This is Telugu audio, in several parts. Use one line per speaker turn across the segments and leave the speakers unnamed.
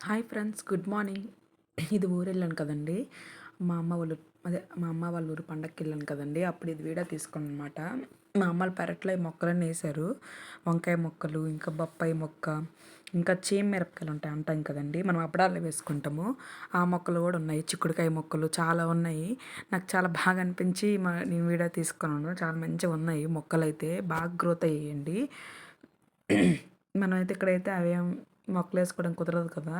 Hi friends good morning. ఇది ఊరు వెళ్ళాను కదండి. మా అమ్మ వాళ్ళు అదే మా అమ్మ వాళ్ళ ఊరు పండగకి వెళ్ళాను కదండి. అప్పుడు ఇది వీడియో తీసుకున్నాను అనమాట మా అమ్మ పెరట్లో ఈ మొక్కలన్నీ వేశారు. వంకాయ మొక్కలు ఇంకా బొప్పాయి మొక్క ఇంకా చీమ మిరపకాయలు ఉంటాయి అంటాం కదండి. మనం అప్పడాలు వేసుకుంటాము. ఆ మొక్కలు కూడా ఉన్నాయి. చిక్కుడుకాయ మొక్కలు చాలా ఉన్నాయి. నాకు చాలా బాగా అనిపించి మా నేను వీడియో తీసుకున్నాను. చాలా మంచిగా ఉన్నాయి మొక్కలు అయితే బాగా గ్రోత్ అయ్యాయండి. మనమైతే ఇక్కడైతే అవేం మొక్కలు వేసుకోవడం కుదరదు కదా.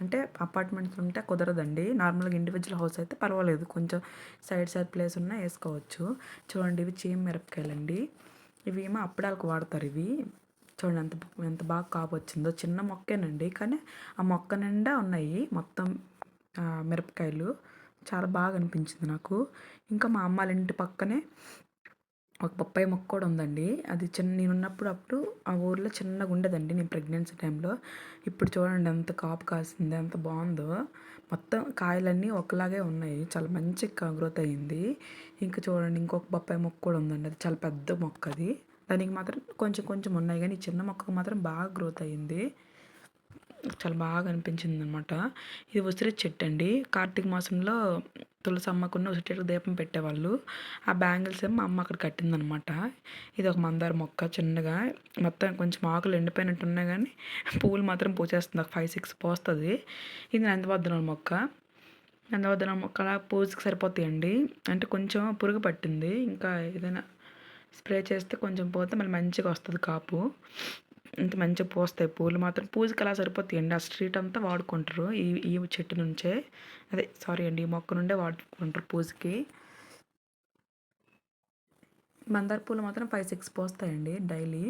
అంటే అపార్ట్మెంట్స్ ఉంటే కుదరదండి. నార్మల్గా ఇండివిజువల్ హౌస్ అయితే పర్వాలేదు. కొంచెం సైడ్ సైడ్ ప్లేస్ ఉన్నా వేసుకోవచ్చు. చూడండి ఇవి చీమ మిరపకాయలండి. ఇవి ఏమో అప్పడాలకు వాడతారు ఇవి. చూడండి ఎంత ఎంత బాగా కాపు వచ్చిందో. చిన్న మొక్కేనండి. కానీ ఆ మొక్క నిండా ఉన్నాయి మొత్తం మిరపకాయలు. చాలా బాగా అనిపించింది నాకు. ఇంకా మా అమ్మ ఇంటి పక్కనే ఒక బొప్పాయి మొక్క కూడా ఉందండి. అది చిన్న నేను ఉన్నప్పుడు అప్పుడు ఆ ఊర్లో చిన్నగా ఉండదండి. నేను ప్రెగ్నెన్సీ టైంలో. ఇప్పుడు చూడండి ఎంత కాపు కాసింది ఎంత బాగుందో. మొత్తం కాయలన్నీ ఒకలాగే ఉన్నాయి. చాలా మంచి గ్రోత్ అయ్యింది ఇంకా చూడండి ఇంకొక బొప్పాయి మొక్క కూడా ఉందండి. అది చాలా పెద్ద మొక్క అది. దానికి మాత్రం కొంచెం కొంచెం ఉన్నాయి. కానీ చిన్న మొక్కకు మాత్రం బాగా గ్రోత్ అయ్యింది చాలా బాగా అనిపించింది అనమాట ఇది ఉసిరి చెట్టు అండి. కార్తీక మాసంలో తులసమ్మకున్న ఉసిరి దీపం పెట్టేవాళ్ళు. ఆ బ్యాంగిల్స్ ఏమో మా అమ్మ అక్కడ కట్టిందనమాట. ఇది ఒక మందార మొక్క చిన్నగా మొత్తం కొంచెం ఆకులు ఎండిపోయినట్టు ఉన్నాయి కానీ పూలు మాత్రం పూచేస్తుంది. ఒక ఫైవ్ సిక్స్ పోస్తుంది. ఇది నందివర్ధనం మొక్క. నందివర్ధనం మొక్క అలా పూజకి సరిపోతాయండి. అంటే కొంచెం పురుగు పట్టింది. ఇంకా ఏదైనా స్ప్రే చేస్తే కొంచెం పోతే మళ్ళీ మంచిగా వస్తుంది కాపు. ఇంత మంచిగా పూస్తాయి పూలు మాత్రం. పూజకి అలా సరిపోతాయండి ఆ స్ట్రీట్ అంతా వాడుకుంటారు. ఈ ఈ చెట్టు నుంచే. అదే సారీ అండి ఈ మొక్క నుండే వాడుకుంటారు పూజకి. మందార పూలు మాత్రం ఫైవ్ సిక్స్ పోస్తాయండి డైలీ.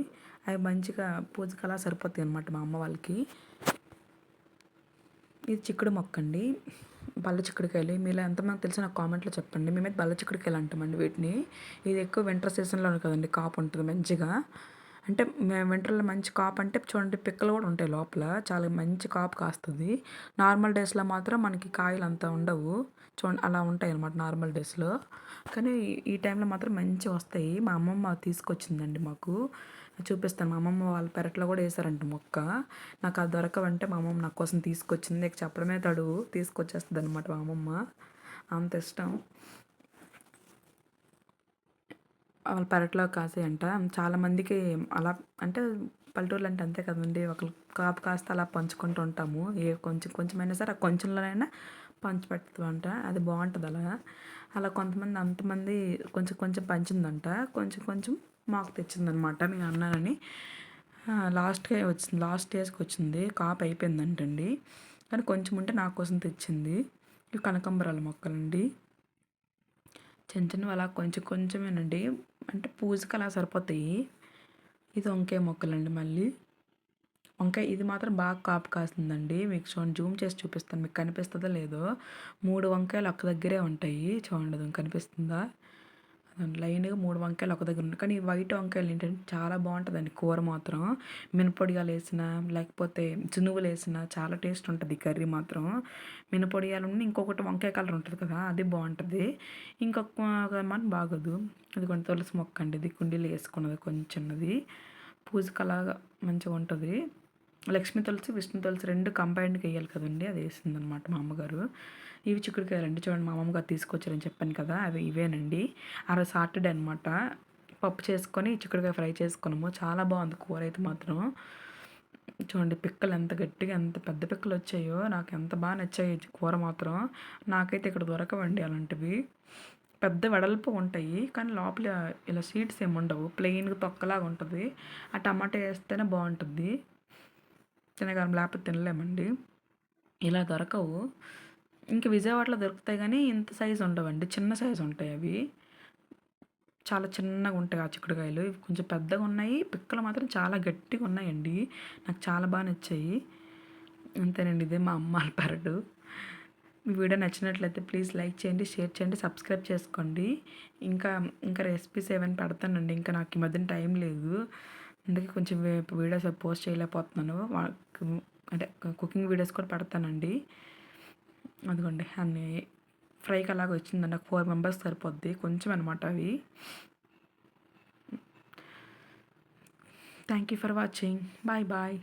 అవి మంచిగా పూజకి అలా సరిపోతాయి అనమాట మా అమ్మ వాళ్ళకి. ఇది చిక్కుడు మొక్క అండి. బల్ల చిక్కుడుకాయలు. మీలో ఎంతమంది తెలిసి నాకు కామెంట్లో చెప్పండి. మేమైతే బల్ల చిక్కుడుకాయలు అంటామండి వీటిని. ఇది ఎక్కువ వింటర్ సీజన్లో కదండి కాపు ఉంటుంది మంచిగా. అంటే వింటర్లో మంచి కాపు అంటే చూడండి పిక్కలు కూడా ఉంటాయి లోపల. చాలా మంచి కాపు కాస్తుంది. నార్మల్ డేస్లో మాత్రం మనకి కాయలు అంత ఉండవు. చూడండి అలా ఉంటాయి అనమాట నార్మల్ డేస్లో. కానీ ఈ టైంలో మాత్రం మంచి వస్తాయి. మా అమ్మమ్మ తీసుకొచ్చిందండి మాకు. చూపిస్తాను. మా అమ్మమ్మ వాళ్ళ పెరట్లో కూడా వేసారంట మొక్క. నాకు అది దొరకవంటే మా అమ్మమ్మ నా కోసం తీసుకొచ్చింది. చెప్పడమే తడు. తీసుకొచ్చేస్తుంది అనమాట మా అమ్మమ్మ. అంత ఇష్టం. వాళ్ళ పెరట్లో కాసేయంట. చాలామందికి అలా అంటే పల్లెటూర్లు అంటే అంతే కదండి. ఒకరు కాపు కాస్త అలా పంచుకుంటూ ఉంటాము. ఏ కొంచెం కొంచెమైనా సరే ఆ కొంచెంలోనైనా అంట అది బాగుంటుంది అలా. అలా కొంతమంది అంతమంది కొంచెం కొంచెం పంచిందంట. కొంచెం కొంచెం మాకు తెచ్చిందనమాట మీ అన్నానని. లాస్ట్గా వచ్చింది లాస్ట్ డేస్కి వచ్చింది. కాపు అయిపోయిందంటండి. కానీ కొంచెం ఉంటే నా కోసం తెచ్చింది. ఇవి కనకంబరాల మొక్కలండి. చిన్న చిన్నవి అలా కొంచెం కొంచెమేనండి. అంటే పూజకి అలా సరిపోతాయి. ఇది వంకాయ మొక్కలండి మళ్ళీ. వంకాయ ఇది మాత్రం బాగా కాపు కాస్తుందండి. మీకు చూడండి జూమ్ చేసి చూపిస్తాను. మీకు కనిపిస్తుందో లేదో. మూడు వంకాయలు ఒక్క దగ్గరే ఉంటాయి. చూడండి కనిపిస్తుందా? లైన్గా మూడు వంకాయలు ఒక దగ్గర ఉన్నాయి. కానీ వైట్ వంకాయలు ఏంటంటే చాలా బాగుంటుందండి కూర మాత్రం. మినపొడియాలు వేసిన లేకపోతే జునువులు వేసిన చాలా టేస్ట్ ఉంటుంది కర్రీ మాత్రం. మినపొడియాలు ఇంకొకటి వంకాయ కలర్ ఉంటుంది కదా అది బాగుంటుంది. ఇంకొక మన బాగోదు. అది కొంచెం తులసి మొక్క అండి ఇది కుండీలు వేసుకున్నది కొంచెం చిన్నది. పూజకి అలాగా మంచిగా ఉంటుంది. లక్ష్మీ తులసి విష్ణు తులసి రెండు కంబైన్డ్కి వేయాలి కదండి. అది వేసిందనమాట మా అమ్మగారు. ఇవి చిక్కుడుకాయలండి. చూడండి మా అమ్మగారు తీసుకొచ్చారని చెప్పాను కదా అవి ఇవేనండి. ఆ రోజు సాటర్డే అనమాట పప్పు చేసుకొని చిక్కుడుకాయ ఫ్రై చేసుకున్నాము. చాలా బాగుంది కూర అయితే మాత్రం. చూడండి పిక్కలు ఎంత గట్టిగా ఎంత పెద్ద పిక్కలు వచ్చాయో నాకు ఎంత బాగా నచ్చాయి కూర మాత్రం. నాకైతే ఇక్కడ దొరకవండి అలాంటివి. పెద్ద వెడల్పు ఉంటాయి కానీ లోపల ఇలా సీడ్స్ ఏమి ఉండవు. ప్లెయిన్గా తొక్కలాగా ఉంటుంది. ఆ టమాటా వేస్తేనే బాగుంటుంది. తినగలం లేకపోతే తినలేమండి. ఇలా దొరకవు. ఇంకా విజయవాడలో దొరుకుతాయి కానీ ఇంత సైజు ఉండవండి. చిన్న సైజు ఉంటాయి అవి. చాలా చిన్నగా ఉంటాయి ఆ చిక్కుడుకాయలు. ఇవి కొంచెం పెద్దగా ఉన్నాయి. పిక్కలు మాత్రం చాలా గట్టిగా ఉన్నాయండి. నాకు చాలా బాగా నచ్చాయి. అంతేనండి. ఇదే మా అమ్మ పెరడు మీ వీడియో నచ్చినట్లయితే ప్లీజ్ లైక్ చేయండి షేర్ చేయండి సబ్స్క్రైబ్ చేసుకోండి. ఇంకా ఇంకా రెసిపీస్ ఏమైనా పెడతానండి. ఇంకా నాకు ఈ మధ్యన టైం లేదు. అందుకే కొంచెం వీడియోస్ పోస్ట్ చేయలేకపోతున్నాను. అంటే కుకింగ్ వీడియోస్ కూడా పెడతానండి. అదిగోండి అన్ని ఫ్రైకి అలాగ వచ్చిందండి. నాకు ఫోర్ మెంబర్స్ సరిపోద్ది. కొంచెం అనమాట అవి. Thank you for watching. Bye bye.